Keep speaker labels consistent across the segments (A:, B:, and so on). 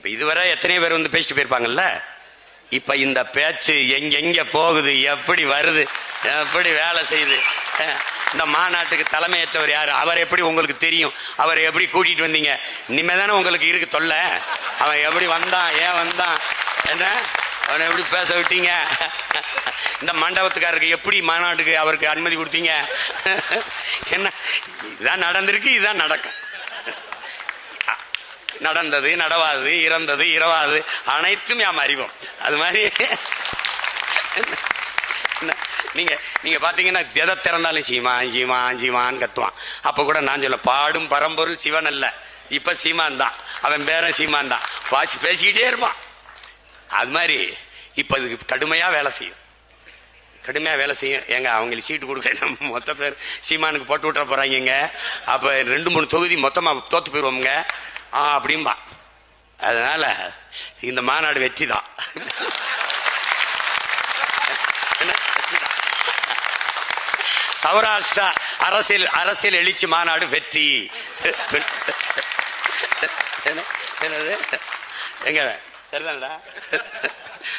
A: இப்ப இதுவரை எத்தனை பேர் வந்து பேசிட்டு போயிருப்பாங்கல்ல? இப்ப இந்த பேச்சு எங்கெங்க போகுது? எப்படி வருது? எப்படி வேலை செய்யுது? இந்த மாநாட்டுக்கு தலைமையேற்றவர் யாரு? அவர் எப்படி உங்களுக்கு தெரியும்? அவரை எப்படி கூட்டிட்டு வந்தீங்க? இனிமே தானே உங்களுக்கு இருக்கு தொல்ல. அவன் எப்படி வந்தான்? ஏன் வந்தான்? என்ன? அவனை எப்படி பேச விட்டீங்க? இந்த மண்டபத்துக்காரருக்கு எப்படி மாநாட்டுக்கு அவருக்கு அனுமதி கொடுத்தீங்க? என்ன? இதுதான் நடந்திருக்கு இதுதான் நடக்கும். நடந்தது நடவாது இறந்தது இரவாது அனைத்தும் நாம் அறிவோம். அது மாதிரி. என்ன, நீங்க நீங்க பாத்தீங்கன்னா எதை திறந்தாலும் சீமான் சீமான் சீமான் கத்துவான். அப்ப கூட நான் சொல்ல பாடும் பரம்பொருள் சிவன் அல்ல. இப்ப சீமான் தான். அவன் பேரன் சீமான் தான். வாசி பேசிக்கிட்டே இருப்பான். அது மாதிரி இப்ப இதுக்கு கடுமையா வேலை செய்யும். கடுமையா வேலை செய்யும். ஏங்க அவங்களுக்கு சீட்டு கொடுக்க மொத்த பேர் சீமானுக்கு போட்டு விட்டுற போறாங்க அப்ப ரெண்டு மூணு தொகுதி மொத்தமா தோத்து போயிருவோம்ங்க. ஆ அப்படிம்பா. அதனால இந்த மாநாடு வெற்றி தான் சௌராஷ்டிரா அரசியல் அரசியல் எழுச்சி மாநாடு வெற்றி. என்ன- என்னது? எங்க? தெரியலடா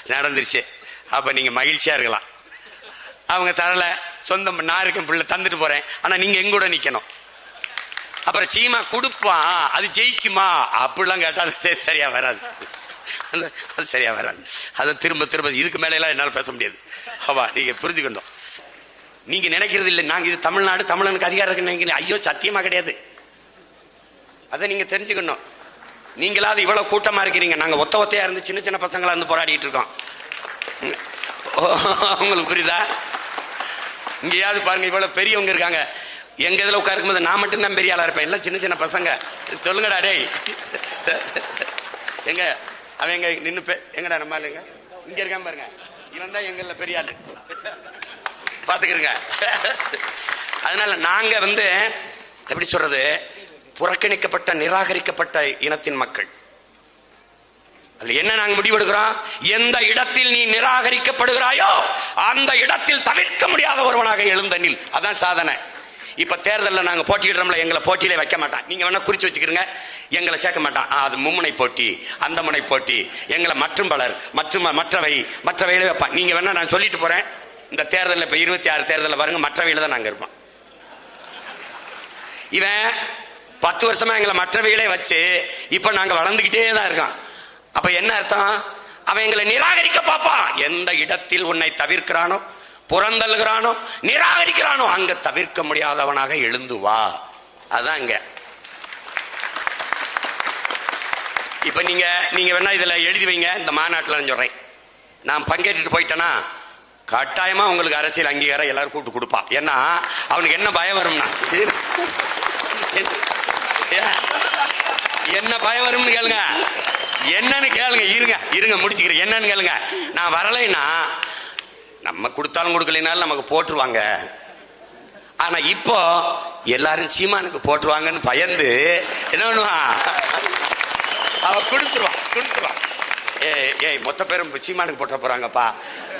A: நடந்துருச்சு. அப்ப நீங்க மகிழ்ச்சியா இருக்கலாம். அவங்க தரல. சொந்தம் நான் இருக்கேன் பிள்ளை தந்துட்டு போறேன். ஆனா நீங்க எங்கூட நிக்கணும். அப்புறம் சீமா கொடுப்பான் அது ஜெயிக்குமா? அப்படிலாம் கேட்டால் அது சரியா வராது. அது சரியா வராது. அதை திரும்ப திரும்ப இதுக்கு மேல எல்லாம் பேச முடியாது. ஆவா நீங்க புரிஞ்சுக்கணும். நீங்க நினைக்கிறது இல்லை. நாங்க இது தமிழ்நாடு தமிழனுக்கு அதிகாரம் இருக்குன்னு ஐயோ சத்தியமா கிடையாது. அதை நீங்க தெரிஞ்சுக்கணும். நீங்களாவது இவ்வளவு கூட்டமா இருக்கிறீங்க. நாங்க ஒத்த ஒத்தையா இருந்து சின்ன சின்ன பசங்களா இருந்து போராடிட்டு இருக்கோம். ஓ, உங்களுக்கு புரியுதா? இங்கேயாவது பாருங்க இவ்வளவு பெரியவங்க இருக்காங்க. எங்க இதுல உட்காருக்கும் போது நான் மட்டும் தான் பெரிய ஆளா இருப்பேன். எல்லாம் சின்ன சின்ன பசங்க. சொல்லுங்கடா டேய். எங்க அவன் எங்க நின்னு பே- எங்கடா நம்ம இல்லைங்க இங்க? இருக்கான் பாருங்க. இவன் தான் எங்கள பெரிய ஆளு. பாத்துக்கிறங்க அதனால நாங்க வந்து எப்படி சொல்றது புறக்கணிக்கப்பட்ட நிராகரிக்கப்பட்ட இனத்தின் மக்கள். அதுல என்ன நாங்க முடிவெடுக்கிறோம் எந்த இடத்தில் நீ நிராகரிக்கப்படுகிறாயோ அந்த இடத்தில் தவிர்க்க முடியாத ஒருவனாக எழுந்தனில் அதான் சாதனை. இப்ப தேர்தலில் நாங்கள் போட்டியிடுறோம்ல எங்களை போட்டியிலே வைக்க மாட்டான். நீங்க வேணா குறிச்சு வச்சுக்கிறீங்க எங்களை சேர்க்க மாட்டான். அது மும்முனை போட்டி அந்த முனை போட்டி. எங்களை மற்றும் பலர் மற்றும் மற்றவை மற்றவையில வைப்பான். நீங்க வேணா நான் சொல்லிட்டு போறேன். இந்த தேர்தலில் இப்போ இருபத்தி ஆறு தேர்தலில் பாருங்க மற்றவையில தான் நாங்கள் இருப்போம். இவன் பத்து வருஷமா எங்களை மற்றவைகளே வச்சு இப்போ நாங்கள் வளர்ந்துக்கிட்டே தான் இருக்கோம் அப்ப என்ன அர்த்தம்? அவன் எங்களை நிராகரிக்க பார்ப்பான். எந்த இடத்தில் உன்னை தவிர்க்கிறானோ புறந்தல்கிறானோ நிராகரிக்கிறானோ அங்க தவிர்க்க முடியாதவனாக எழுந்து வா. அதான் இங்க. இப்ப நீங்க நீங்க வேணா இதுல எழுதி வைங்க இந்த மாநாட்டில் நான் சொல்றேன். நான் பங்கேற்றுட்டு போயிட்டேனா கட்டாயமா உங்களுக்கு அரசியல் அங்கீகாரம் எல்லாரும் கூப்பிட்டு கொடுப்பான் ஏன்னா அவனுக்கு என்ன பயம் வரும்னா என்ன பயம் வரும்னு கேளுங்க. என்னன்னு கேளுங்க இருங்க இருங்க முடிச்சுக்கிறேன். என்னன்னு கேளுங்க. நான் வரலைன்னா நம்ம கொடுத்தாலும் கொடுக்கலைனாலும் நமக்கு போட்டுருவாங்க. ஆனா இப்போ எல்லாரும் சீமானுக்கு போட்டுருவாங்கன்னு பயந்து என்ன பண்ணுவான் அவ கொடுத்துருவான் கொடுத்துருவான் ஏய் ஏய் மொத்த பேரும் சீமானுக்கு போட்ட போறாங்கப்பா.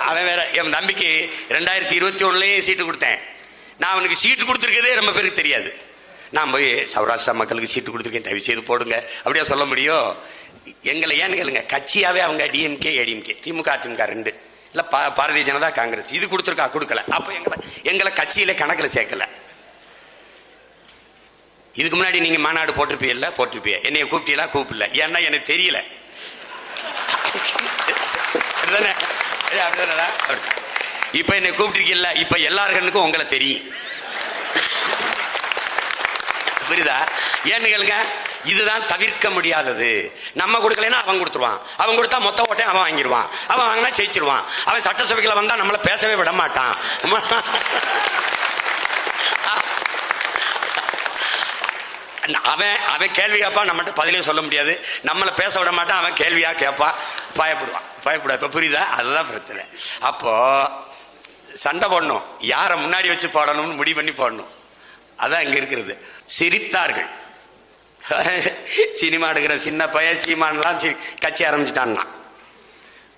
A: அவன் வேற என் தம்பிக்கு ரெண்டாயிரத்தி இருபத்தி ஒண்ணுலயே சீட்டு கொடுத்தேன். நான் அவனுக்கு சீட்டு கொடுத்துருக்கதே ரொம்ப பேருக்கு தெரியாது. நான் போய் சௌராஷ்டிரா மக்களுக்கு சீட்டு கொடுத்துருக்கேன் தயவு செய்து போடுங்க. அப்படியே சொல்ல முடியும்? எங்களை ஏன்னு கேளுங்க கட்சியாவே அவங்க டிஎம்கே ஏடிஎம்கே திமுக அதிமுக ரெண்டு. இல்ல பா- பாரதிய ஜனதா காங்கிரஸ். இது கொடுத்துருக்கா கொடுக்கல. அப்ப எங்களை எங்களை கட்சியில கணக்கில் சேர்க்கல. இதுக்கு முன்னாடி நீங்க மாநாடு போட்டிருப்பீங்கல்ல போட்டிருப்பீங்க. என்னைய கூப்பிட்டீங்களா? கூப்பிடல. ஏன்னா எனக்கு தெரியல. இப்போ இப்ப என்னை கூப்பிட்டிருக்கீல்ல இப்ப எல்லாருக்கும் உங்களை தெரியும். புரியுதா? ஏன்னு கேளுங்க. இதுதான் தவிர்க்க முடியாதது. நம்ம கொடுக்கலைன்னா அவன் கொடுத்துருவான். அவன் கொடுத்தா மொத்த ஓட்டையும் அவன் வாங்கிடுவான் அவன் வாங்கினா ஜெயிச்சிருவான். அவன் சட்டசபைகளை வந்தா நம்மளை பேசவே விட மாட்டான். அவன் அவன் கேள்வி கேட்பான் நம்மகிட்ட பதிலையும் சொல்ல முடியாது. நம்மளை பேச விட மாட்டான் அவன் கேள்வியா கேட்பான் பயப்படுவான். பயப்பட இப்ப புரியுதா? அதுதான் பிரச்சனை. அப்போ சண்டை போடணும். யாரை முன்னாடி வச்சு போடணும்னு முடிவு பண்ணி போடணும். அதான் இங்க இருக்கிறது. சிரித்தார்கள். சினிமா எடுக்கிற சின்ன பையன் சீமான்லாம் சி- கட்சி ஆரம்பிச்சிட்டான்னா.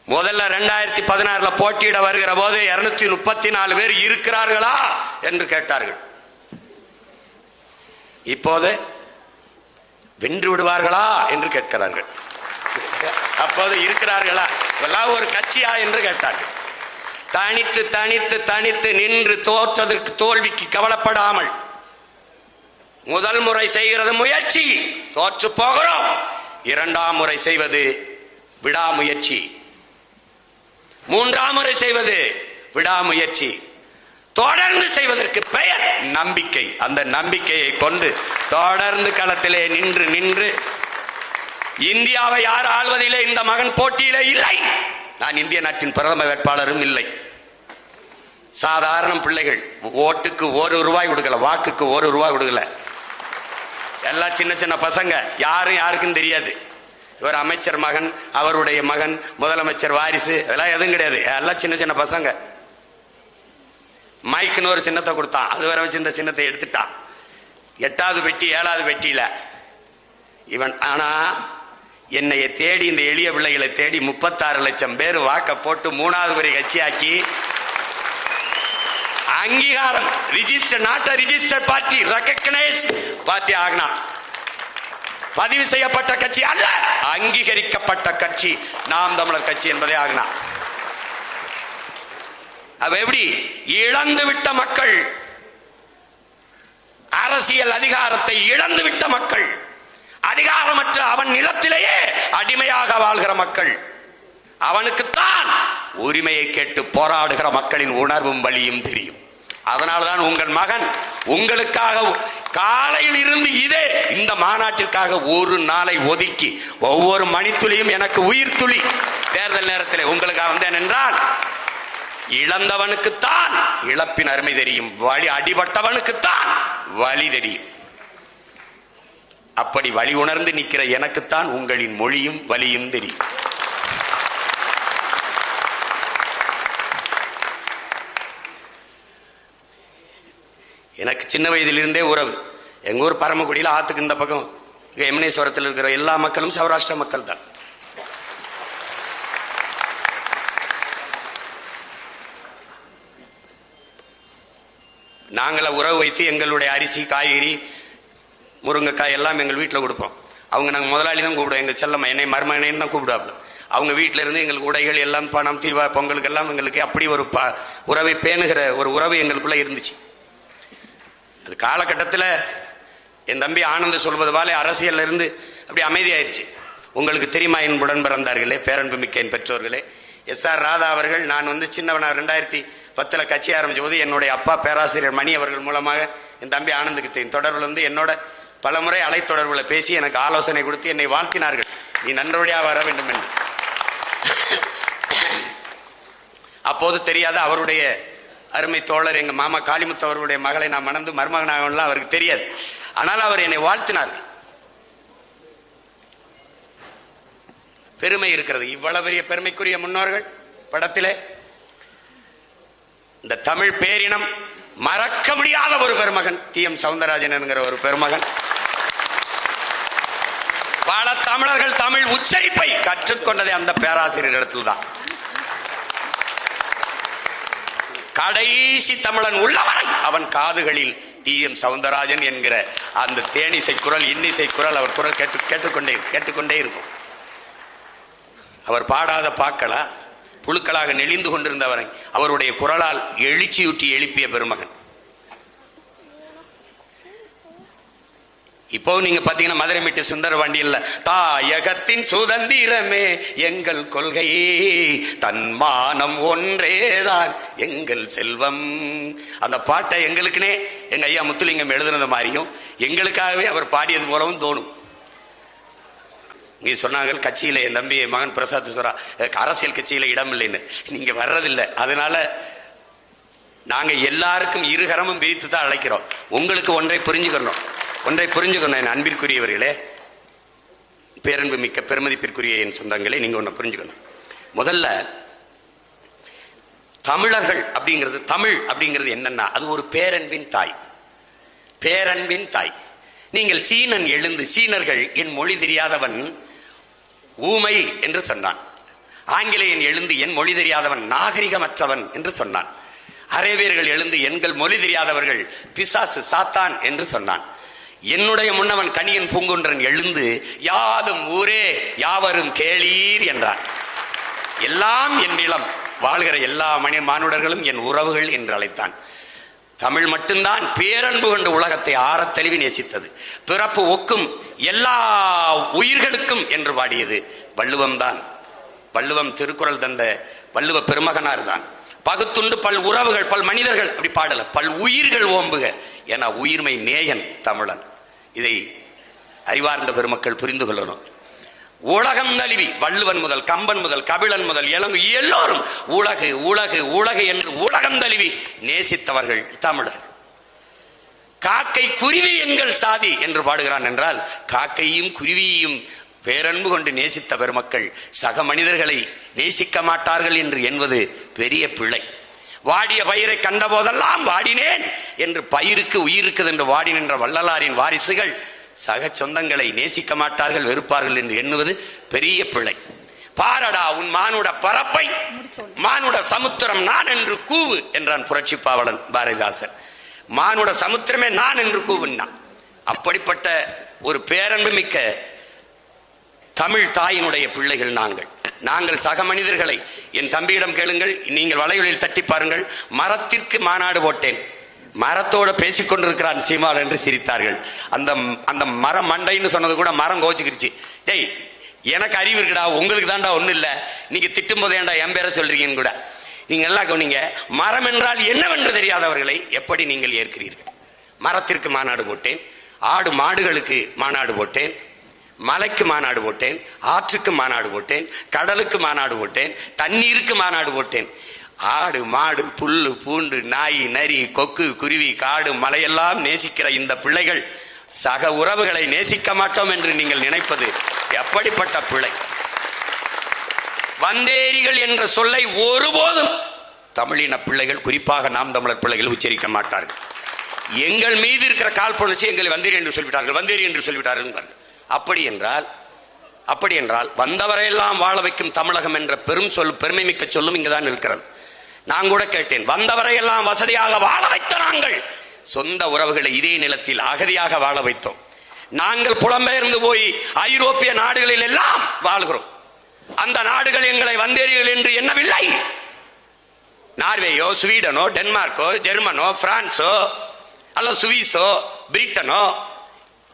A: முதல்ல ரெண்டாயிரத்தி பதினாறுல போட்டியிட வருகிற போது இருநூத்தி முப்பத்தி நாலு பேர் இருக்கிறார்களா என்று கேட்டார்கள். இப்போது வென்று விடுவார்களா என்று கேட்கிறார்கள். அப்போது இருக்கிறார்களா? எல்லாம் ஒரு கட்சியா என்று கேட்டார்கள். தனித்து தனித்து தனித்து நின்று தோற்றதற்கு தோல்விக்கு கவலைப்படாமல் முதல் முறை செய்கிறது முயற்சி. தோற்று போகிறோம். இரண்டாம் முறை செய்வது விடாமுயற்சி. மூன்றாம் முறை செய்வது விடாமுயற்சி. தொடர்ந்து செய்வதற்கு பெயர் நம்பிக்கை. அந்த நம்பிக்கையை கொண்டு தொடர்ந்து களத்திலே நின்று நின்று இந்தியாவை யார் ஆள்வதிலே இந்த மகன் போட்டியிலே இல்லை. நான் இந்திய நாட்டின் பிரதம வேட்பாளரும் இல்லை. சாதாரண பிள்ளைகள் ஓட்டுக்கு ஒரு ரூபாய் கொடுக்கல வாக்குக்கு ஒரு ரூபாய் கொடுக்கல. எல்லாம் சின்ன சின்ன பசங்க. யாரும் யாருக்கும் தெரியாது. இவர் அமைச்சர் மகன் அவருடைய மகன் முதலமைச்சர் வாரிசு இதெல்லாம் எதுவும் கிடையாது. எல்லாம் சின்ன சின்ன பசங்க. மைக்குன்னு ஒரு சின்னத்தை கொடுத்தான். அது வரை வச்சு இந்த சின்னத்தை எடுத்துட்டான். எட்டாவது பெட்டி ஏழாவது பெட்டியில. இவன் ஆனா என்னைய தேடி இந்த எளிய பிள்ளைகளை தேடி முப்பத்தாறு லட்சம் பேர் வாக்க போட்டு மூணாவது முறை கட்சியாக்கி அங்கீகாரம். Register not register party recognise party ஆகினா? பதிவு செய்யப்பட்ட கட்சி அல்ல அங்கீகரிக்கப்பட்ட கட்சி. நாம் தமிழர் கட்சி என்பதே ஆகினா. அவ எப்படி? இழந்து விட்ட மக்கள். அரசியல் அதிகாரத்தை இழந்து விட்ட மக்கள். அதிகாரமற்ற அவன் நிலத்திலேயே அடிமையாக வாழ்கிற மக்கள். அவனுக்குத்தான் உரிமையை கேட்டு போராடுகிற மக்களின் உணர்வும் வழியும் தெரியும். அதனால்தான் உங்கள் மகன் உங்களுக்காக காலையில் இருந்து இதே இந்த மாநாட்டிற்காக ஒரு நாளை ஒதுக்கி ஒவ்வொரு மணித்துளியும் எனக்கு உயிர் துளி. தேர்தல் நேரத்தில் உங்களுக்காக வந்தேன் என்றால் இழந்தவனுக்குத்தான் இழப்பின் அருமை தெரியும். வழி அடிபட்டவனுக்குத்தான் வழி தெரியும். அப்படி வழி உணர்ந்து நிற்கிற எனக்குத்தான் உங்களின் மொழியும் வலியும் தெரியும். எனக்கு சின்ன வயதிலிருந்தே உறவு. எங்கள் ஊர் பரமக்குடியில் ஆற்றுக்கு இந்த பக்கம் இங்கே எமனேஸ்வரத்தில் இருக்கிற எல்லா மக்களும் சௌராஷ்டிர மக்கள் தான். நாங்கள உறவு வைத்து எங்களுடைய அரிசி காய்கறி முருங்கைக்காய் எல்லாம் எங்கள் வீட்டில் கொடுப்போம். அவங்க நாங்கள் முதலாளி தான் கூப்பிடுவோம். எங்கள் செல்லம்மா என்னை மருமகனையும் தான் கூப்பிடுவாங்க அவங்க வீட்டில் இருந்து எங்களுக்கு உடைகள் எல்லாம் பணம் தீவா பொங்கலுக்கு எல்லாம் எங்களுக்கு அப்படி ஒரு ப உறவை பேணுகிற ஒரு உறவு எங்களுக்குள்ளே இருந்துச்சு. அது காலகட்டத்தில் என் தம்பி ஆனந்த சொல்வது போல அரசியல்ல இருந்து அப்படி அமைதியாயிருச்சு. உங்களுக்கு தெரியுமா என் உடன் பிறந்தார்களே பேரன்பு மிக்க என் பெற்றோர்களே? எஸ் ஆர் ராதா அவர்கள் நான் வந்து சின்னவனா ரெண்டாயிரத்தி பத்தில் கட்சி ஆரம்பிச்ச போது என்னுடைய அப்பா பேராசிரியர் மணி அவர்கள் மூலமாக என் தம்பி ஆனந்துக்கு தெரியும். தொடர்பில் வந்து என்னோட பலமுறை அலைத்தொடர்புல பேசி எனக்கு ஆலோசனை கொடுத்து என்னை வாழ்த்தினார்கள். நீ நன்றபடியா வர வேண்டும் என்று அப்போது தெரியாத அவருடைய அருமை தோழர் எங்க மாமா காளிமுத்து அவர்களுடைய மகளை நான் மணந்து மருமகனாகலாம் அவருக்கு தெரியாது. ஆனால் அவர் என்னை வாழ்த்தினார் பெருமை இருக்கிறது. இவ்வளவு பெரிய பெருமைக்குரிய முன்னோர்கள் படத்திலே. இந்த தமிழ் பேரினம் மறக்க முடியாத ஒரு பெருமகன் டி எம் சவுந்தரராஜன் என்கிற ஒரு பெருமகன். பல தமிழர்கள் தமிழ் உச்சரிப்பை கற்றுக்கொண்டதே அந்த பேராசிரியர் இடத்தில் தான் கடைசி தமிழன் உள்ளவன் அவன் காதுகளில் டி எம் சவுந்தரராஜன் என்கிற அந்த தேனிசை குரல் இன்னிசை குரல் அவர் குரல் கேட்டு கேட்டுக்கொண்டே கேட்டுக்கொண்டே இருக்கும். அவர் பாடாத பாக்களா புழுக்களாக நெளிந்து கொண்டிருந்தவரை அவருடைய குரலால் எழுச்சியூட்டி எழுப்பிய பெருமகன். இப்போ நீங்க பாத்தீங்கன்னா மதுரை மீட்டு சுந்தர வண்டியில் தாயகத்தின் சுதந்திரமே எங்கள் கொள்கை. தன்மானம் ஒன்றேதான் எங்கள் செல்வம். அந்த பாட்டை எங்களுக்குனே எங்க ஐயா முத்துலிங்கம் எழுதுனது மாதிரியும் எங்களுக்காகவே அவர் பாடியது போலவும் தோணும். நீங்க சொன்னாங்க கட்சியில என் தம்பி மகன் பிரசாத் சொல்றா அரசியல் கட்சியில இடம் இல்லைன்னு. நீங்க வர்றதில்லை. அதனால நாங்க எல்லாருக்கும் இருகரமும் பிரித்து தான் அழைக்கிறோம். உங்களுக்கு ஒன்றை புரிஞ்சுக்கணும். ஒன்றை புரிஞ்சுக்கணும் என் அன்பிற்குரியவர்களே. பேரன்பு மிக்க பெருமதிப்பிற்குரிய என் சொந்தங்களை நீங்க ஒன்று புரிஞ்சுக்கணும். முதல்ல தமிழர்கள் அப்படிங்கிறது தமிழ் அப்படிங்கிறது என்னன்னா அது ஒரு பேரன்பின் தாய். பேரன்பின் தாய். நீங்கள் சீனன் எழுந்து சீனர்கள் என் மொழி தெரியாதவன் ஊமை என்று சொன்னான். ஆங்கிலேயன் எழுந்து என் மொழி தெரியாதவன் நாகரிகமற்றவன் என்று சொன்னான். அரேபியர்கள் எழுந்து எங்கள் மொழி தெரியாதவர்கள் பிசாசு சாத்தான் என்று சொன்னான். என்னுடைய முன்னவன் கணியன் பூங்குன்றன் எழுந்து யாதும் ஊரே யாவரும் கேளீர் என்றான். எல்லாம் என் நிலம் வாழ்கிற எல்லா மணி மானுடர்களும் என் உறவுகள் என்று அழைத்தான். தமிழ் மட்டும்தான் பேரன்பு கொண்டு உலகத்தை ஆறத் நேசித்தது. பிறப்பு ஒக்கும் எல்லா உயிர்களுக்கும் என்று பாடியது வள்ளுவம் தான். வள்ளுவம் திருக்குறள் தந்த வள்ளுவ பெருமகனார் தான். பகுத்துண்டு பல் உறவுகள் பல் மனிதர்கள் அப்படி பாடல. பல் உயிர்கள் ஓம்புக என உயிர்மை நேயன் தமிழன். இதை அறிவார்ந்த பெருமக்கள் புரிந்து கொள்ளணும். உலகம் நழுவி வள்ளுவன் முதல் கம்பன் முதல் கபிலன் முதல் இளங்கு எல்லோரும் உலகு உலகு உலகு என்று உலகம் தழுவி நேசித்தவர்கள் தமிழர். காக்கை குருவி எங்கள் சாதி என்று பாடுகிறான் என்றால் காக்கையும் குருவியையும் பேரன்பு கொண்டு நேசித்த பெருமக்கள் சக மனிதர்களை நேசிக்க மாட்டார்கள் என்று என்பது பெரிய பிழை. வாடிய பயிரை கண்டபோதெல்லாம் வாடினேன். என்று பயிருக்கு உயிருக்குது என்று வாடி நின்ற வள்ளலாரின் வாரிசுகள் சக சொந்தங்களை நேசிக்க மாட்டார்கள் வெறுப்பார்கள் என்று எண்ணுவது பெரிய பிழை. பாரடா உன் மானுட பரப்பை மானுட சமுத்திரம் நான் என்று கூவு என்றான் புரட்சி பாவலன் பாரதிதாசன். மானுட சமுத்திரமே நான் என்று கூவுன்னா அப்படிப்பட்ட ஒரு பேரன்பு மிக்க தமிழ் தாயினுடைய பிள்ளைகள் நாங்கள். நாங்கள் சக மனிதர்களை என் தம்பியிடம் கேளுங்கள் நீங்கள் வலையொலியில் தட்டி பாருங்கள் மரத்திற்கு மாநாடு போட்டேன். மரத்தோட பேசிக்கொண்டிருக்கிறான் சீமான் என்று சிரித்தார்கள். அந்த அந்த மரம் மண்டைன்னு சொன்னது கூட மரம் கோச்சுக்கிடுச்சு. டேய் எனக்கு அறிவு இருக்குடா உங்களுக்கு தான்டா ஒண்ணும் இல்ல. நீங்க திட்டும் போது ஏன்டா என் பேரை சொல்றீங்கன்னு கூட. நீங்க எல்லாம் கவனிங்க மரம் என்றால் என்னவென்று தெரியாதவர்களை எப்படி நீங்கள் ஏற்கிறீர்கள்? மரத்திற்கு மாநாடு போட்டேன் ஆடு மாடுகளுக்கு மாநாடு போட்டேன் மலைக்கு மாநாடு போட்டேன் ஆற்றுக்கு மாநாடு போட்டேன் கடலுக்கு மாநாடு போட்டேன் தண்ணீருக்கு மாநாடு போட்டேன். ஆடு மாடு புல்லு பூண்டு நாய் நரி கொக்கு குருவி காடு மலையெல்லாம் நேசிக்கிற இந்த பிள்ளைகள் சக உறவுகளை நேசிக்க மாட்டோம் என்று நீங்கள் நினைப்பது எப்படிப்பட்ட பிள்ளை வந்தேரிகள் என்ற சொல்லை ஒருபோதும் தமிழின பிள்ளைகள் குறிப்பாக நாம் தமிழர் பிள்ளைகள் உச்சரிக்க மாட்டார்கள். எங்கள் மீது இருக்கிற காழ்ப்புணர்ச்சி எங்களை வந்தேரி என்று சொல்லிவிட்டார்கள் வந்தேரி என்று சொல்லிவிட்டார்கள் என்பார்கள். அப்படி என்றால் அப்படி என்றால் வந்தவரையெல்லாம் வாழ வைக்கும் தமிழகம் என்ற பெரும் சொல் பெருமை மிக்க சொல்லும் இங்குதான் இருக்கிறது. நான் கூட கேட்டேன் வந்தவரையெல்லாம் வசதியாக வாழ வைத்த நாங்கள். சொந்த உறவுகளை இதே நிலத்தில் அகதியாக வாழ வைத்தோம். நாங்கள் புலம்பெயர்ந்து போய் ஐரோப்பிய நாடுகளில் எல்லாம் வாழ்கிறோம். அந்த நாடுகள் எங்களை வந்தேறீர்கள் என்று எண்ணவில்லை. நார்வேயோ ஸ்வீடனோ டென்மார்க்கோ ஜெர்மனோ பிரான்சோ அல்ல சுவிஸோ பிரிட்டனோ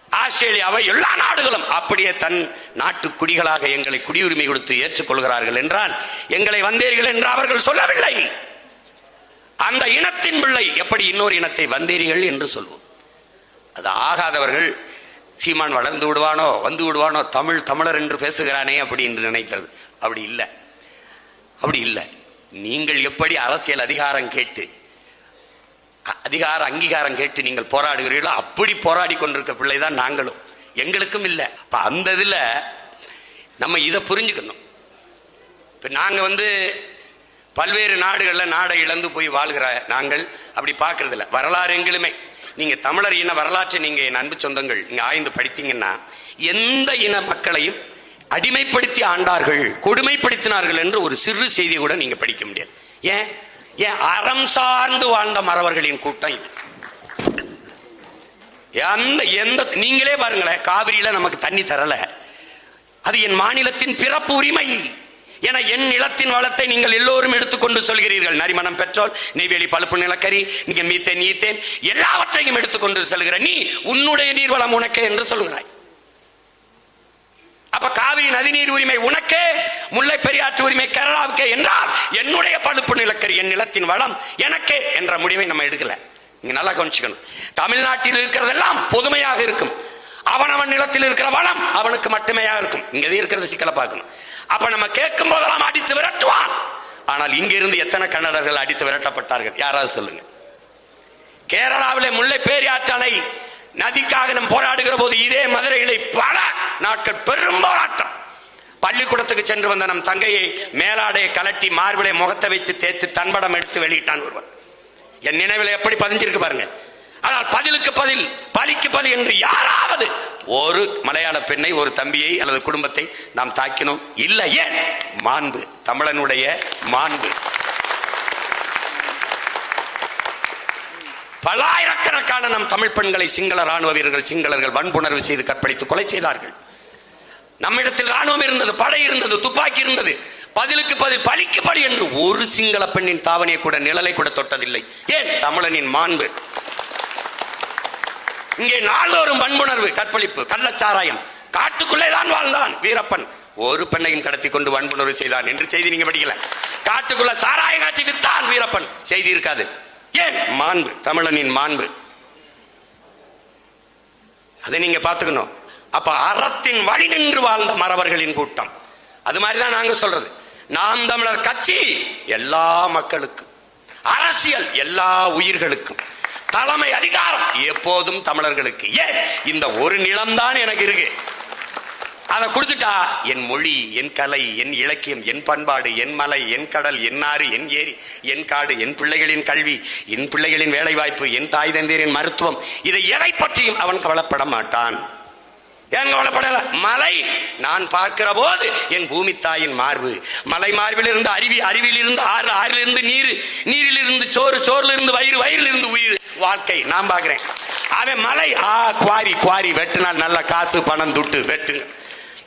A: ஆஸ்திரேலியாவை எல்லா நாடுகளும் அப்படியே தன் நாட்டு குடிகளாக எங்களை குடியுரிமை கொடுத்து ஏற்றுக்கொள்கிறார்கள் என்றால் எங்களை வந்தீர்கள் என்று அவர்கள் சொல்லவில்லை. அந்த இனத்தின் பிள்ளை எப்படி இன்னொரு இனத்தை வந்தீர்கள் என்று சொல்வோம். அது ஆகாதவர்கள் சீமான் வளர்ந்து விடுவானோ வந்து விடுவானோ தமிழ் தமிழர் என்று பேசுகிறானே அப்படி என்று நினைக்கிறது. அப்படி இல்லை. அப்படி இல்லை. நீங்கள் எப்படி அரசியல் அதிகாரம் கேட்டு அதிகார அங்கீகாரம் கேட்டு நீங்கள் போராடுகிறீர்களோ அப்படி போராடி கொண்டிருக்க பிள்ளைதான் நாங்களும். எங்களுக்கும் இல்லை. அப்ப அந்த இதுல நம்ம இதை புரிஞ்சுக்கணும். இப்ப நாங்க வந்து பல்வேறு நாடுகளில் நாடை இழந்து போய் வாழ்கிற நாங்கள் அப்படி பார்க்கறது வரலாறு எங்களுமே. நீங்க தமிழர் இன வரலாற்றை நீங்கள் என் அன்பு சொந்தங்கள் நீங்க ஆய்ந்து படித்தீங்கன்னா எந்த இன மக்களையும் அடிமைப்படுத்தி ஆண்டார்கள் கொடுமைப்படுத்தினார்கள் என்று ஒரு சிறு செய்தி கூட நீங்க படிக்க முடியாது. ஏன்? ஏன் அறம் சார்ந்து வாழ்ந்த மறவர்களின் கூட்டம் இது. எந்த எந்த நீங்களே பாருங்களேன் காவிரியில நமக்கு தண்ணி தரல. அது என் மாநிலத்தின் பிறப்பு உரிமை. என என் நிலத்தின் வளத்தை நீங்கள் எல்லோரும் எடுத்துக்கொண்டு சொல்கிறீர்கள். நரிமணம் பெட்ரோல் நெய்வேலி பழுப்பு நிலக்கரி நீங்க மீத்தேன் ஈத்தேன் எல்லாவற்றையும் எடுத்துக்கொண்டு செல்கிற நீ உன்னுடைய நீர்வளம் உனக்கே என்று சொல்கிறாய். அப்ப காவிரி நதிநீர் உரிமை உனக்கே முல்லை பெரியாற்று உரிமை கேரளாவுக்கே என்றால் என்னுடைய பழுப்பு நிலக்கரி என் நிலத்தின் வளம் எனக்கே என்ற முடிவை நம்ம எடுக்கல. நீங்க நல்லா கவனிச்சுக்கணும். தமிழ்நாட்டில் இருக்கிறதெல்லாம் பொதுமையாக இருக்கும். அவனவன் நிலத்தில் இருக்கிற வளம் அவனுக்கு மட்டுமையாக இருக்கும். இங்க இருக்கிறது சிக்கலை பார்க்கணும். அப்ப நம்ம கேட்கும் போதெல்லாம் அடித்து விரட்டுவான். ஆனால் இங்கிருந்து எத்தனை கன்னடர்கள் அடித்து விரட்டப்பட்டார்கள்? யாராவது சொல்லுங்க. கேரளாவிலே முல்லை அணை நதிக்காக நம் போராடுகிற போது இதே மதுரையிலே பல நாட்கள் பெரும் போராட்டம். பள்ளிக்கூடத்துக்கு சென்று வந்த நம் தங்கையை மேலாடையை கலட்டி மார்பிளை முகத்தை வைத்து தேய்த்து தன்படம் எடுத்து வெளியிட்டான் ஒருவன். என் நினைவில் எப்படி பதிஞ்சிருக்கு பாருங்க. ஆனால் பதிலுக்கு பதில் பலிக்கு பலி என்று யாராவது ஒரு மலையாள பெண்ணை ஒரு தம்பியை அல்லது குடும்பத்தை நாம் தாக்கினோம். இல்லை ஏன் மாண்பு தமிழனுடைய மாண்பு. பல்லாயிரக்கணக்கான நம் தமிழ் பெண்களை சிங்கள ராணுவ வீரர்கள் சிங்களர்கள் வன்புணர்வு செய்து கற்பழித்து கொலை செய்தார்கள். நம்மிடத்தில் ராணுவம் இருந்தது படை இருந்தது துப்பாக்கி இருந்தது. பதிலுக்கு பதில் பழிக்கு பலி என்று ஒரு சிங்கள பெண்ணின் தாவணியை கூட நிழலை கூட தொட்டதில்லை. ஏன்? தமிழனின் மாண்பு. இங்கே நாள்தோறும் வன்புணர்வு கற்பழிப்பு கள்ளச்சாராயம். காட்டுக்குள்ளே தான் வாழ்ந்தான் வீரப்பன். ஒரு பெண்ணையும் கடத்தி கொண்டு வன்புணர்வு செய்தான். என்று செய்தி நீங்க படிக்கல. காட்டுக்குள்ள சாராய காட்சி வித்தான் வீரப்பன். செய்தி இருக்காது. ஏன்? மாண்பு. தமிழனின் மாண்பு. அதை நீங்க பாத்துக்கணும் அப்ப அறத்தின் வழி நின்று வாழ்ந்த மறவர்களின் கூட்டம். அது மாதிரிதான் நாங்க சொல்றது. நாம் தமிழர் கட்சி எல்லா மக்களுக்கும் அரசியல் எல்லா உயிர்களுக்கும் தலைமை அதிகாரம் எப்போதும் தமிழர்களுக்கு. ஏன்? இந்த ஒரு நிலம்தான் எனக்கு இருக்கு. அதை கொடுத்துட்டா என் மொழி என் கலை என் இலக்கியம் என் பண்பாடு என் மலை என் கடல் என் ஆறு என் ஏரி என் காடு என் பிள்ளைகளின் கல்வி என் பிள்ளைகளின் வேலை வாய்ப்பு என் தாய் தந்தையரின் மருத்துவம் இதை எதை பற்றியும் அவன் கவலைப்பட மாட்டான். ஏன் கவலைப்படல? மலை. நான் பார்க்கிற போது என் பூமி தாயின் மார்பு. மலை மார்பில் இருந்து அருவி அருவியில் இருந்து ஆறு ஆறில் இருந்து நீர் நீரில் இருந்து சோறு சோறுல இருந்து வயிறு வயிறில் இருந்து உயிர். வாழ்க்கை நான் பார்க்கிறேன். அவன் மலை. ஆ குவாரி குவாரி வெட்டினால் நல்ல காசு பணம் துட்டு வெட்டுங்க.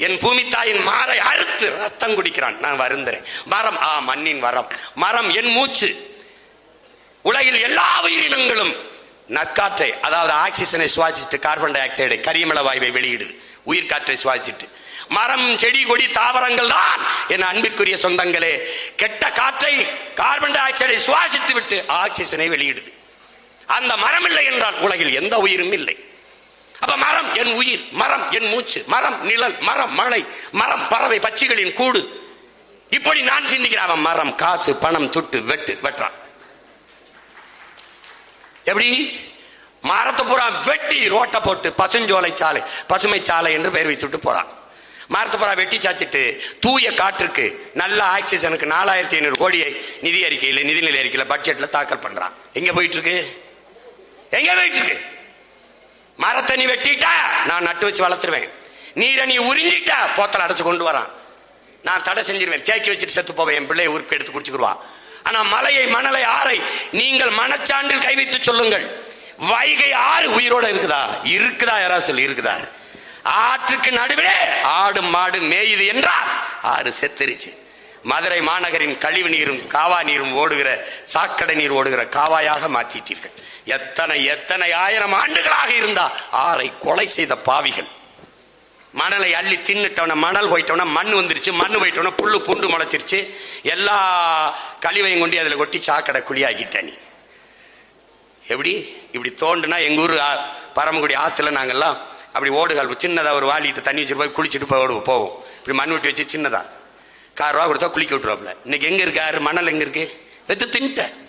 A: என் பூமி தாயின் மாறை அறுத்து ரத்தம் குடிக்கிறான். நான் வருந்துறேன். மரம் ஆ மண்ணின் வரம் மரம் என் மூச்சு. உலகில் எல்லா உயிரினங்களும் நற்காற்றை அதாவது ஆக்சிஜனை சுவாசிட்டு கார்பன் டை ஆக்சைடை கரியமல வாயுவை வெளியிடுது. உயிர் காற்றை சுவாசிச்சுட்டு. மரம் செடி கொடி தாவரங்கள் தான் என் அன்பிற்குரிய சொந்தங்களே. கெட்ட காற்றை கார்பன் டை ஆக்சைடை சுவாசித்து விட்டு ஆக்சிஜனை வெளியிடுது. அந்த மரம் இல்லை என்றால் உலகில் எந்த உயிரும் இல்லை. அப்ப மரம் என் உயிர் மரம் என் மூச்சு மரம் நிழல் மரம் மழை மரம் பறவை பச்சிகளின் கூடு. இப்படி நான் சிந்திக்கிறேன். அவன் மரம் காசு பணம் துட்டு வெட்டு வெட்டுறான். எப்படி? மரத்தை பூரா வெட்டி ரோட்டை போட்டு பசுஞ்சோலை சாலை பசுமை சாலை என்று பெயர் வைத்துட்டு போறான். மரத்தை பூரா வெட்டி சாச்சிட்டு தூய காற்றுக்கு நல்ல ஆக்சிஜனுக்கு நாலாயிரத்தி ஐநூறு கோடியை நிதி அறிக்கையில் நிதிநிலை அறிக்கையில் பட்ஜெட்ல தாக்கல் பண்றான். எங்க போயிட்டு இருக்கு? எங்க போயிட்டு இருக்கு? மரத்தை நீ வெட்டிட்டா நான் நட்டு வச்சு வளர்த்துருவேன். நீரை நீ உறிஞ்சிட்டா போத்தல் அடைச்சு கொண்டு வரான். நான் தடை செஞ்சிருவேன். தேக்கி வச்சுட்டு செத்து போவேன். என் பிள்ளையை உறுப்பு எடுத்து குடிச்சுக்கிடுவான். ஆனா மலையை மணலை ஆறை நீங்கள் மனச்சான்றில் கை வைத்து சொல்லுங்கள். வைகை ஆறு உயிரோட இருக்குதா? இருக்குதா யாராவது சொல்லி? இருக்குதா? ஆற்றுக்கு நடுவே ஆடு மாடு மேயுது என்றால் ஆறு செத்துருச்சு. மதுரை மாநகரின் கழிவு நீரும் காவா நீரும் ஓடுகிற சாக்கடை நீர் ஓடுகிற காவாயாக மாற்றிட்டீர்கள். எத்தனை எத்தனை ஆயிரம் ஆண்டுகளாக இருந்தா ஆறை கொலை செய்த பாவிகள். மணலை அள்ளி தின்னுட்டவன மணல் போயிட்டவன மண் வந்துருச்சு மண் போயிட்டவன புல்லு புண்டு முளைச்சிருச்சு. எல்லா கழிவையும் கொண்டு அதில் கொட்டி சாக்கடை குழியாக்கிட்ட நீ. எப்படி? இப்படி தோண்டுனா எங்க ஊர் ஆ- பரமக்குடி ஆத்துல நாங்கெல்லாம் அப்படி ஓடுகால் சின்னதா ஒரு வாளிட்டு தண்ணி வச்சுட்டு போய் குளிச்சுட்டு போய் ஓடுவோம் போவோம். இப்படி மண் வெட்டி வச்சு சின்னதா. கார் ரூபா கொடுத்தா குளிக்க விட்டுருவாப்ல இன்னைக்கு எங்க இருக்காரு மணல் எங்க இருக்கு? வெத்து தின்ட்ட.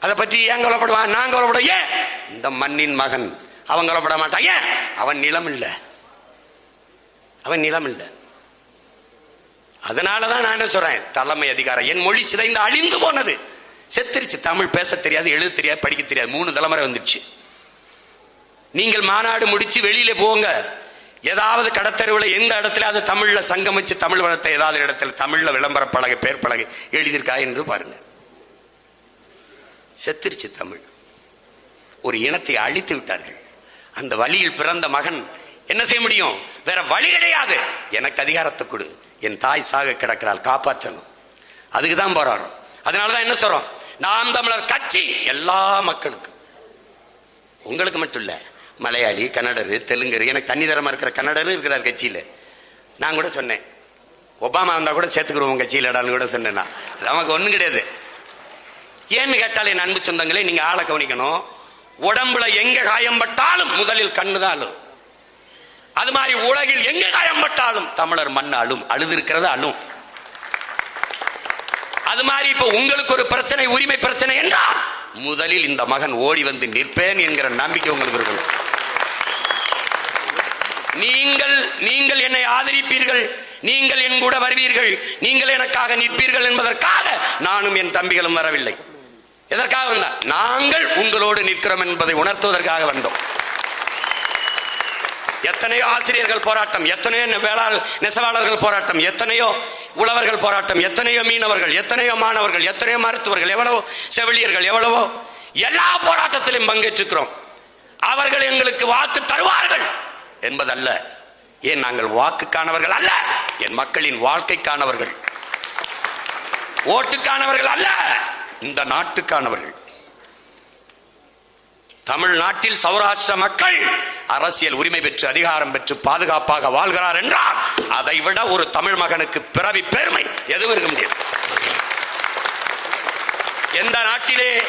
A: அதை பற்றி ஏன் கவலைப்படுவான் நான் கவலைப்பட ஏன்? இந்த மண்ணின் மகன். அவன் கவலைப்பட மாட்டான். ஏன்? அவன் நிலம் இல்ல. அவன் நிலம் இல்ல. அதனாலதான் நான் என்ன சொல்றேன்? தலைமை அதிகாரம். என் மொழி சிதைந்து அழிந்து போனது. செத்துருச்சு. தமிழ் பேச தெரியாது எழுத தெரியாது படிக்க தெரியாது. மூணு தலைமுறை வந்துடுச்சு. நீங்கள் மாநாடு முடிச்சு வெளியில போங்க. ஏதாவது கடத்தருவில் எந்த இடத்துல அது தமிழ்ல சங்கமிச்சு தமிழ் வளத்தை ஏதாவது இடத்துல தமிழ்ல விளம்பர பலகை பேர் பலகை எழுதியிருக்கா என்று பாருங்க. செத்திருச்சு தமிழ். ஒரு இனத்தை அழித்து விட்டார்கள். அந்த வழியில் பிறந்த மகன் என்ன செய்ய முடியும்? வேற வழி கிடையாது. எனக்கு அதிகாரத்தை கொடு. என் தாய் சாக கிடக்கிறாள் காப்பாற்றணும். அதுக்கு தான் போராடுறோம் அதனாலதான் என்ன சொல்றோம்? நாம் தமிழர் கட்சி எல்லா மக்களுக்கும். உங்களுக்கு மட்டும் இல்லை மலையாளி கன்னடரு தெலுங்கரு எனக்கு தண்ணி தரமா இருக்கிற கன்னடரும் இருக்கிறார் கட்சியில. நான் கூட சொன்னேன். ஒபாமா வந்தா கூட சேர்த்துக்கிறோம் கட்சியிலடான்னு கூட சொன்னேன் நான். நமக்கு ஒண்ணும் கிடையாது. ஏன்னு கேட்டாலே என் அன்பு சொந்தங்களே நீங்க ஆளை கவனிக்கணும். உடம்புல எங்க காயம்பட்டாலும் முதலில் கண்ணுதான் அழும். அது மாதிரி உலகில் எங்க காயம்பட்டாலும் தமிழர் மண் அழும். அழுது இருக்கிறது அழும். அது மாதிரி இப்ப உங்களுக்கு ஒரு பிரச்சனை உரிமை பிரச்சனை என்றால் முதலில் இந்த மகன் ஓடி வந்து நிற்பேன் என்கிற நம்பிக்கை உங்களுக்கு இருக்கணும். நீங்கள் நீங்கள் என்னை ஆதரிப்பீர்கள் நீங்கள் என் கூட வருவீர்கள் நீங்கள் எனக்காக நிற்பீர்கள் என்பதற்காக நானும் என் தம்பிகளும் வரவில்லை. எதற்காக வந்தார் நாங்கள் உங்களோடு நிற்கிறோம் என்பதை உணர்த்துவதற்காக வந்தோம். எத்தனையோ ஆசிரியர்கள் போராட்டம் எத்தனையோ வேளாண் நெசவாளர்கள் போராட்டம் எத்தனையோ உழவர்கள் போராட்டம் எத்தனையோ மீனவர்கள் எத்தனையோ மாணவர்கள் எத்தனையோ மருத்துவர்கள் எவ்வளவோ செவிலியர்கள் எவ்வளவோ எல்லா போராட்டத்திலும் பங்கேற்றிருக்கிறோம். அவர்கள் எங்களுக்கு வாக்கு தருவார்கள் என்பதல்ல. ஏன் நாங்கள் வாக்குக்கானவர்கள் அல்ல? என் மக்களின் வாழ்க்கைக்கானவர்கள். ஓட்டுக்கானவர்கள் அல்ல. இந்த நாட்டுக்கானவர்கள். தமிழ்நாட்டில் சௌராஷ்டிர மக்கள் அரசியல் உரிமை பெற்று அதிகாரம் பெற்று பாதுகாப்பாக வாழ்கிறார் என்றால் அதை விட ஒரு தமிழ் மகனுக்கு பிறவி பெருமை எதுவும் இருக்க முடியாது. எந்த நாட்டிலே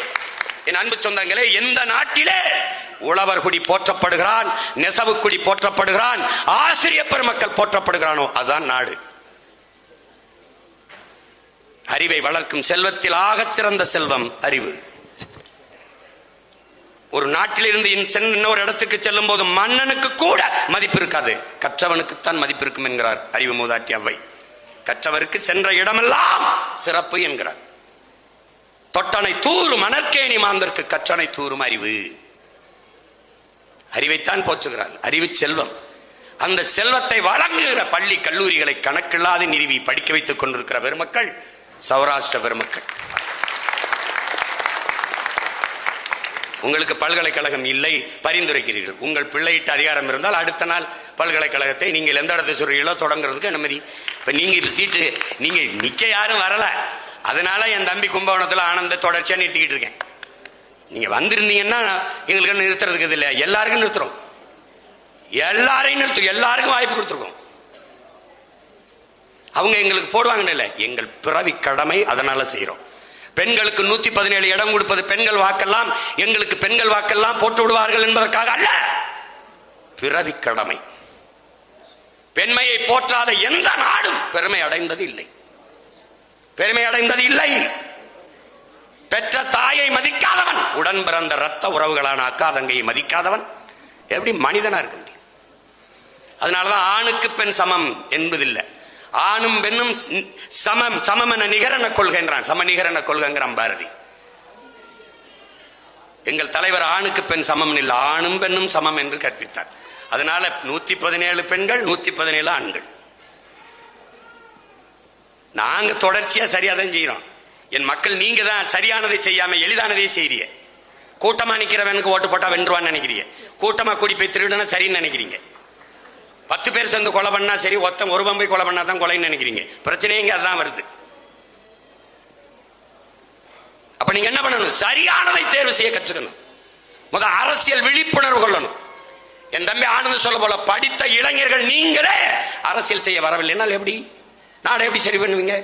A: என் அன்பு சொந்தங்களே எந்த நாட்டிலே உழவர் குடி போற்றப்படுகிறான் நெசவு குடி போற்றப்படுகிறான் ஆசிரியர் பெருமக்கள் போற்றப்படுகிறானோ அதுதான் நாடு. அறிவை வளர்க்கும் செல்வத்தில் ஆகச் சிறந்த செல்வம் அறிவு. ஒரு நாட்டிலிருந்து இன் இன்னொரு இடத்துக்கு செல்லும் போது மன்னனுக்கு கூட மதிப்பு இருக்காது. கற்றவனுக்குத்தான் மதிப்பு இருக்கும் என்கிறார் அறிவு மூதாட்டி அவ்வை. கற்றவருக்கு சென்ற இடமெல்லாம் சிறப்பு என்கிறார். தொட்டனை தூரும் மணற்கேணி மாந்தற்கு கற்றனை தூரும் அறிவு. அறிவைத்தான் போச்சுகிறார் அறிவு செல்வம். அந்த செல்வத்தை வழங்குகிற பள்ளி கல்லூரிகளை கணக்கில்லாது நிறுவி படிக்க வைத்துக் கொண்டிருக்கிற பெருமக்கள் சௌராஷ்டிர பெருமக்கள். உங்களுக்கு பல்கலைக்கழகம் இல்லை பரிந்துரைக்கிறீர்கள். உங்கள் பிள்ளையிட்ட அதிகாரம் இருந்தால் அடுத்த நாள் பல்கலைக்கழகத்தை நீங்கள் எந்த இடத்தை சொல்றீங்களோ தொடங்குறதுக்கு அனுமதி. இப்போ நீங்கள் இப்போ சீட்டு நீங்கள் நிற்க யாரும் வரல. அதனால என் தம்பி கும்பகோணத்தில் ஆனந்த தொடர்ச்சியாக நிறுத்திக்கிட்டு இருக்கேன். நீங்கள் வந்திருந்தீங்கன்னா எங்களுக்கு நிறுத்துறதுக்கு இது இல்லை. எல்லாருக்கும் நிறுத்துறோம். எல்லாரையும் நிறுத்தும் எல்லாருக்கும் வாய்ப்பு கொடுத்துருக்கோம். அவங்க எங்களுக்கு போடுவாங்கன்னு இல்லை. எங்கள் பிறவி கடமை அதனால செய்கிறோம் பெண்களுக்கு நூத்தி பதினேழு இடம் கொடுப்பது பெண்கள் வாக்கெல்லாம் எங்களுக்கு பெண்கள் வாக்கெல்லாம் போட்டு விடுவார்கள் என்பதற்காக அல்ல. பிறவி கடமை. பெண்மையை போற்றாத எந்த நாடும் பெருமை அடைந்தது இல்லை. பெருமை அடைந்தது இல்லை. பெற்ற தாயை மதிக்காதவன் உடன் பிறந்த ரத்த உறவுகளான அக்கா தங்கையை மதிக்காதவன். எப்படி மனிதனா இருக்க முடியும்? அதனாலதான் ஆணுக்கு பெண் சமம் என்பதில்லை. ஆணும் பெண்ணும் சமம் சமம் என நிகரென கொள்கின்றான். சம நிகரென கொள்கைங்கிறான் பாரதி. எங்கள் தலைவர் ஆணுக்கு பெண் சமம் இல்லை ஆணும் பெண்ணும் சமம் என்று கற்பித்தார். அதனால நூத்தி பதினேழு பெண்கள் நூத்தி பதினேழு ஆண்கள். நாங்க தொடர்ச்சியா சரியா தான் செய்யறோம் என் மக்கள் நீங்க தான் சரியானதை செய்யாம எளிதானதே செய்றீங்க. கூட்டமா நிக்கிறவனுக்கு ஓட்டு போட்டா வென்றுவான்னு நினைக்கிறீங்க. கூட்டமா கூடி போய் திருடுனா சரின்னு நினைக்கிறீங்க. பத்து பேர் சேர்ந்து கொலை பண்ணா சரி ஒருத்தன் ஒரு பம்பை கொலை பண்ணா தான் கொலைன்னு நினைக்கிறீங்க. பிரச்சனையே இங்க அதான் வருது. அப்ப நீங்க என்ன பண்ணணும்? சரியானதை தேர்வு செய்ய கற்றுக்கணும். முத அரசியல் விழிப்புணர்வு கொள்ளணும். என் தம்பி ஆனந்த் சொல்ல போல படித்த இளைஞர்கள் நீங்களே அரசியல் செய்ய வரவில்லைனால் எப்படி? நாடு எப்படி சரி பண்ணுவீங்க?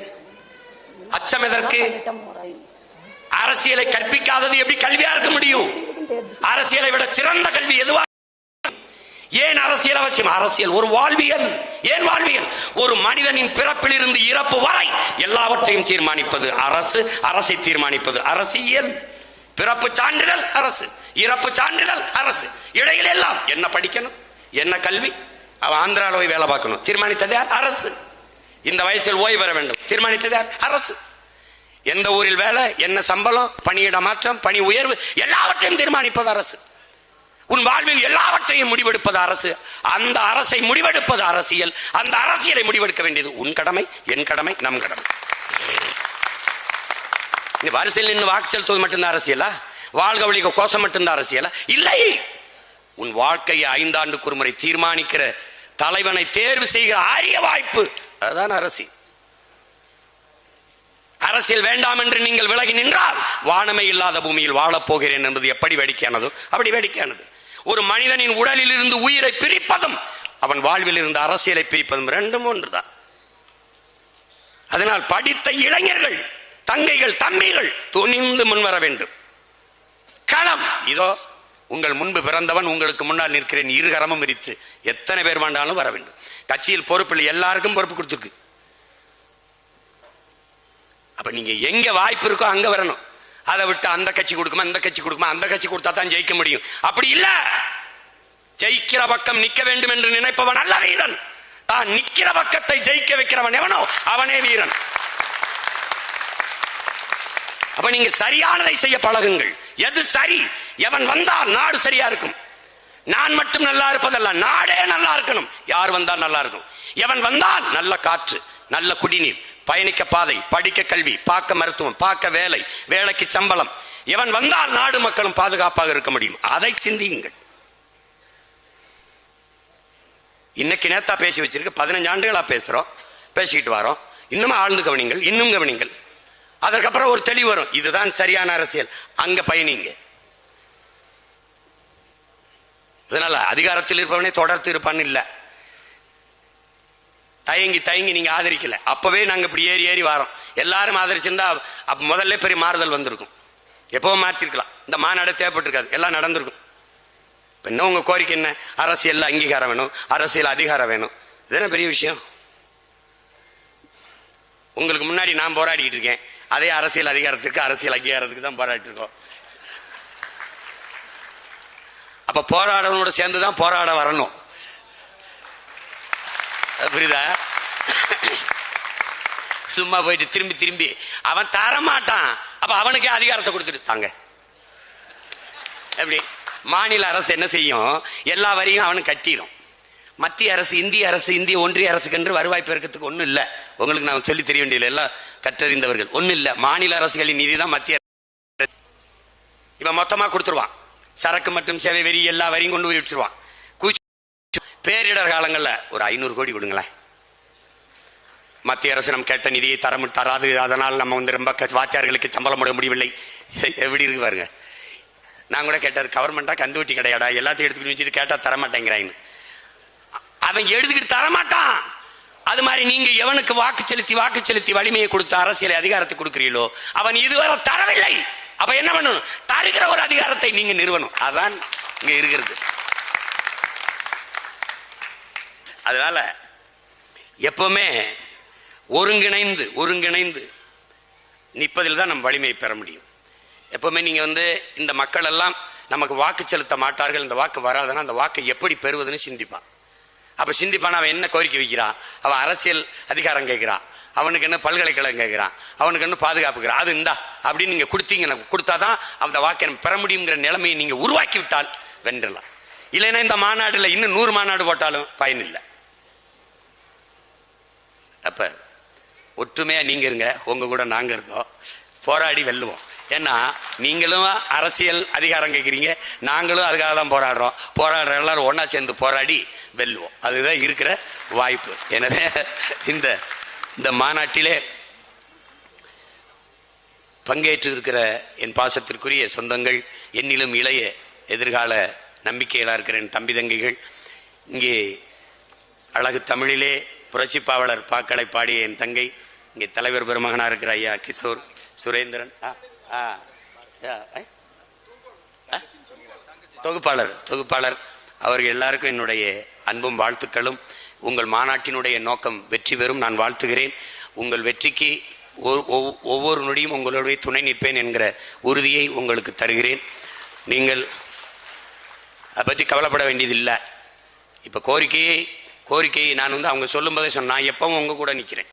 A: அச்சம் எதற்கு? அரசியலை கற்பிக்காதது எப்படி கல்வியா இருக்க முடியும்? அரசியலை விட சிறந்த கல்வி எதுவா ஏன் அரசியல் அவசியம் அரசியல் ஒரு வாழ்வியல். ஏன் வாழ்வியல்? ஒரு மனிதனின் பிறப்பில் இருந்து இறப்பு வரை எல்லாவற்றையும் தீர்மானிப்பது அரசு அரசை தீர்மானிப்பது அரசியல். பிறப்பு சான்றிதழ் அரசு. இறப்பு சான்றிதழ் அரசு. இடையில எல்லாம் என்ன படிக்கணும்? என்ன கல்வி? அவன் ஆந்திராவில் போய் வேலை பார்க்கணும். தீர்மானித்தது யார்? அரசு. இந்த வயசில் ஓய்வு பெற வேண்டும். தீர்மானித்தது யார்? அரசு. எந்த ஊரில் வேலை என்ன சம்பளம் பணியிட மாற்றம் பணி உயர்வு எல்லாவற்றையும் தீர்மானிப்பது அரசு. உன் வாழ்வில் எல்லாவற்றையும் முடிவெடுப்பது அரசு. அந்த அரசை முடிவெடுப்பது அரசியல். அந்த அரசியலை முடிவெடுக்க வேண்டியது உன் கடமை என் கடமை நம் கடமை. இந்த வரிசையில் நின்று வாக்கு செலுத்துவது மட்டும்தான் அரசியலா? வாழ்க வழிக கோஷம் மட்டும்தான் அரசியலா? இல்லை! உன் வாழ்க்கையை ஐந்தாண்டுக்கு ஒரு முறை தீர்மானிக்கிற தலைவனை தேர்வு செய்கிற ஆரிய வாய்ப்பு அதுதான் அரசியல். அரசியல் வேண்டாம் என்று நீங்கள் விலகி நின்றால் வானமே இல்லாத பூமியில் வாழப் போகிறேன் என்பது எப்படி வேடிக்கையானதோ? அப்படி வேடிக்கையானது. ஒரு மனிதனின் உடலில் இருந்து உயிரை பிரிப்பதும் அவன் வாழ்வில் இருந்து அரசியலை பிரிப்பதும் ரெண்டும் ஒன்றுதான். அதனால் படித்த இளைஞர்கள் தங்கைகள் தம்பிகள் துணிந்து முன்வர வேண்டும். களம் இதோ உங்கள் முன்பு பிறந்தவன் உங்களுக்கு முன்னால் நிற்கிறேன் இருகரமும் விரித்து எத்தனை பேர் வேண்டாலும் வர வேண்டும். கட்சியில் பொறுப்பில் எல்லாருக்கும் பொறுப்பு கொடுத்துருக்கு. அப்ப நீங்க எங்க வாய்ப்பு இருக்கோ அங்க வரணும். அதை விட்டு அந்த கட்சி கொடுக்குமா இந்த கட்சி கொடுக்குமா அந்த கட்சி கொடுத்தா தான் ஜெயிக்க முடியும். அப்படி இல்ல. ஜெயிக்கிற பக்கம் நிக்க வேண்டும் என்று நினைப்பவன் அல்ல வீரன். தான் நிக்கிற பக்கத்தை ஜெயிக்க வைக்கிறவன் எவனோ அவனே வீரன். அப்ப நீங்க சரியானதை செய்ய பழகுங்கள். எது சரி? எவன் வந்தால் நாடு சரியா இருக்கும். நான் மட்டும் நல்லா இருப்பதல்ல நாடே நல்லா இருக்கணும். யார் வந்தால் நல்லா இருக்கும்? எவன் வந்தால் நல்ல காற்று நல்ல குடிநீர் பயணிக்க பாதை படிக்க கல்வி பார்க்க மருத்துவம் பார்க்க வேலை வேலைக்கு சம்பளம். இவன் வந்தால் நாடு மக்களும் பாதுகாப்பாக இருக்க முடியும். அதை சிந்தியுங்கள். இன்னைக்கு நேத்தா பேசி வச்சிருக்கு பதினஞ்சு ஆண்டுகளா பேசுறோம் பேசிக்கிட்டு வரோம். இன்னும் ஆழ்ந்து கவனிங்கள் இன்னும் கவனிங்கள். அதற்கப்புறம் ஒரு தெளிவு வரும். இதுதான் சரியான அரசியல். அங்க பயணிங்க. இதனால அதிகாரத்தில் இருப்பவனே தொடர்ந்து இருப்பான்னு இல்லை. தயங்கி தயங்கி நீங்க ஆதரிக்கல. அப்பவே நாங்க இப்படி ஏறி ஏறி வரோம். எல்லாரும் ஆதரிச்சிருந்தா அப்ப முதல்ல பெரிய மாறுதல் வந்திருக்கும். எப்பவும் மாத்திருக்கலாம். இந்த மாநாடு தேவைப்பட்டிருக்காது. எல்லாம் நடந்திருக்கும். இப்ப என்ன உங்க கோரிக்கை என்ன? அரசியல் அங்கீகாரம் வேணும். அரசியல் அதிகாரம் வேணும். இதுதானே பெரிய விஷயம்? உங்களுக்கு முன்னாடி நான் போராடிக்கிட்டு இருக்கேன். அதே அரசியல் அதிகாரத்துக்கு அரசியல் அங்கீகாரத்துக்கு தான் போராடிட்டு இருக்கோம். அப்ப போராடவனோட சேர்ந்து தான் போராட வரணும். புரியுதா? சும்மா போயிட்டு திரும்பி திரும்பி அவன் தரமாட்டான். அப்ப அவனுக்கே அதிகாரத்தை கொடுத்துருத்தாங்க தாங்க. எப்படி? மாநில அரசு என்ன செய்யும்? எல்லா வரியும் அவனுக்கு கட்டிடும் மத்திய அரசு இந்திய அரசு இந்திய ஒன்றிய அரசுக்கென்று வருவாய் பெருக்கத்துக்கு ஒன்றும் இல்ல. உங்களுக்கு நான் சொல்லி தெரிய வேண்டியது எல்லாம் கற்றறிந்தவர்கள். ஒன்றும் இல்ல. மாநில அரசுகளின் நிதி தான் மத்திய அரசு. இவன் மொத்தமா கொடுத்துருவான். சரக்கு மற்றும் சேவை வரி எல்லா வரியும் கொண்டு போய் விட்டுருவான் பேரிடர் காலங்களில் ஒரு ஐநூறு கோடி கொடுங்களேன். மத்திய அரசு நம்ம கேட்ட நிதியை தர தராது. அதனால் நம்ம வந்து ரொம்ப க- வாத்தியார்களுக்கு சம்பளம் போட முடியவில்லை. எப்படி இருக்கு பாருங்க. நான் கூட கேட்டது கவர்மெண்டா கந்துவட்டி கிடையாடா? எல்லாத்தையும் எடுத்துக்கிட்டு வச்சுட்டு கேட்டா தர அவன் எடுத்துக்கிட்டு தரமாட்டான். அது மாதிரி நீங்க எவனுக்கு வாக்கு செலுத்தி வாக்கு செலுத்தி வலிமையை கொடுத்த அரசியல் அதிகாரத்தை கொடுக்கிறீங்களோ அவன் இதுவரை தரவில்லை. அப்ப என்ன பண்ணணும்? தருகிற ஒரு அதிகாரத்தை நீங்க நிறுவனம் அதான் இங்க இருக்கிறது. அதனால எப்பவுமே ஒருங்கிணைந்து ஒருங்கிணைந்து நிற்பதில் தான் நம்ம வலிமையை பெற முடியும். எப்பவுமே நீங்க வந்து இந்த மக்கள் எல்லாம் நமக்கு வாக்கு செலுத்த மாட்டார்கள் இந்த வாக்கு வராதுன்னா அந்த வாக்கை எப்படி பெறுவதுன்னு சிந்திப்பான். அப்ப சிந்திப்பான் அவன் என்ன கோரிக்கை வைக்கிறான்? அவன் அரசியல் அதிகாரம் கேட்கிறான். அவனுக்கு என்ன பல்கலைக்கழகம் கேட்கிறான்? அவனுக்கு என்ன பாதுகாப்புக்கிறான் அது இந்தா அப்படின்னு நீங்க கொடுத்தீங்க கொடுத்தாதான் அந்த வாக்கை பெற முடியுங்கிற நிலைமையை நீங்க உருவாக்கி விட்டால் வென்றலாம். இல்லைன்னா இந்த மாநாடுல இன்னும் நூறு மாநாடு போட்டாலும் பயனில்லை அப்ப ஒற்றுமையா நீங்க இருங்க உங்க கூட நாங்க இருக்கோம். போராடி வெல்லுவோம். ஏன்னா நீங்களும் அரசியல் அதிகாரம் கேட்குறீங்க நாங்களும் அதுக்காக தான் போராடுறோம். போராடுற எல்லாரும் ஒன்றா சேர்ந்து போராடி வெல்லுவோம். அதுதான் இருக்கிற வாய்ப்பு. எனவே இந்த இந்த மாநாட்டிலே பங்கேற்று இருக்கிற என் பாசத்திற்குரிய சொந்தங்கள் என்னிலும் இளைய எதிர்கால நம்பிக்கைகளா இருக்கிற என் தம்பி தங்கைகள் இங்கே அழகு தமிழிலே புரட்சிப்பாவலர் பாக்களை பாடிய என் தங்கை இங்கே தலைவர் பெருமகனா இருக்கிற ஐயா கிஷோர் சுரேந்திரன். ஆ, ஆ, ஆ, ஆ, தொகுப்பாளர் தொகுப்பாளர். அவர்கள் எல்லாருக்கும் என்னுடைய அன்பும் வாழ்த்துக்களும். உங்கள் மாநாட்டினுடைய நோக்கம் வெற்றி பெறும் நான் வாழ்த்துகிறேன். உங்கள் வெற்றிக்கு ஒ- ஒவ்வொரு நொடியும் உங்களுடைய துணை நிற்பேன் என்கிற உறுதியை உங்களுக்கு தருகிறேன். நீங்கள் அதை பற்றி கவலைப்பட வேண்டியதில்லை. இப்போ கோரிக்கையை கோரிக்கையை நான் வந்து அவங்க சொல்லும்போதே சொன்னேன். நான் எப்பவும் உங்க கூட நிற்கிறேன்